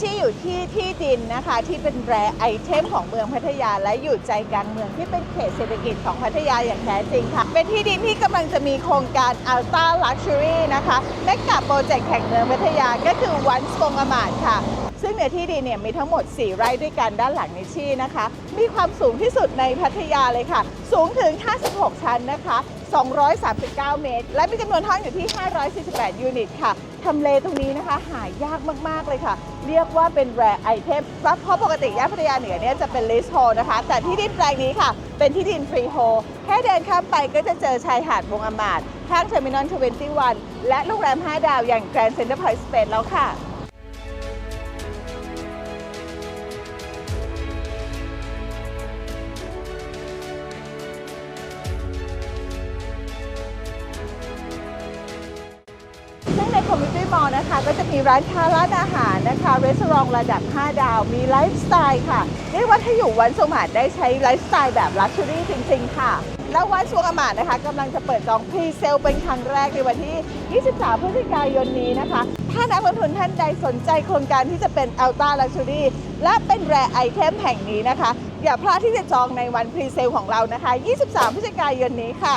ชี่อยู่ที่ที่ดินนะคะที่เป็นแรไอเทมของเมืองพัทยาและอยู่ใจกลางเมืองที่เป็นเขตเศรษฐกิจของพัทยาอย่างแท้จริงค่ะ เป็นที่ดินที่กำลังจะมีโครงการ Ultra Luxury นะคะและกับโปรเจกต์แห่งเมืองพัทยาก็คือวันสปงอมานค่ะ ซึ่งในที่ดินเนี่ยมีทั้งหมด 4 ไร่ด้วยกันด้านหลังนิชี่นะคะ มีความสูงที่สุดในพัทยาเลยค่ะ สูงถึง 56 ชั้นนะคะ 239 เมตร และมีจำนวนห้องอยู่ที่ 548 ยูนิตค่ะทำเลตรงนี้นะคะหายากมากๆเลยค่ะ เรียกว่าเป็นแรไอเทมเพราะปกติย่านพัทยาเหนือเนี่ยจะเป็นลิสโฮนะคะ แต่ที่ดินแปลงนี้ค่ะ เป็นที่ดินฟรีโฮแค่เดินข้ามไปก็จะเจอชายหาดวงอมาดข้างเทอร์มินอล21และโรงแรม 5 ดาวอย่างแกรนด์เซ็นเตอร์พอยต์สเปนแล้วค่ะ คอมมิวนิตี้มอลล์นะคะ ก็จะมีร้านค้าร้านอาหารนะคะรีสอร์ทระดับ 5 ดาว มีไลฟ์สไตล์ค่ะ เรียกว่าถ้าอยู่วันสงหมาดได้ใช้ไลฟ์สไตล์แบบลักชัวรี่จริง ๆ ค่ะ แล้ววันสวงอมาดนะคะกำลังจะเปิดจองพรีเซลเป็นครั้งแรกในวันที่ 23 พฤศจิกายนนี้นะคะ ถ้านักลงทุนท่านใดสนใจโครงการที่จะเป็น Ultra Luxury และเป็นแรไอเทมแห่งนี้นะคะ อย่าพลาดที่จะจองในวันพรีเซลของเรานะคะ 23 พฤศจิกายนนี้ค่ะ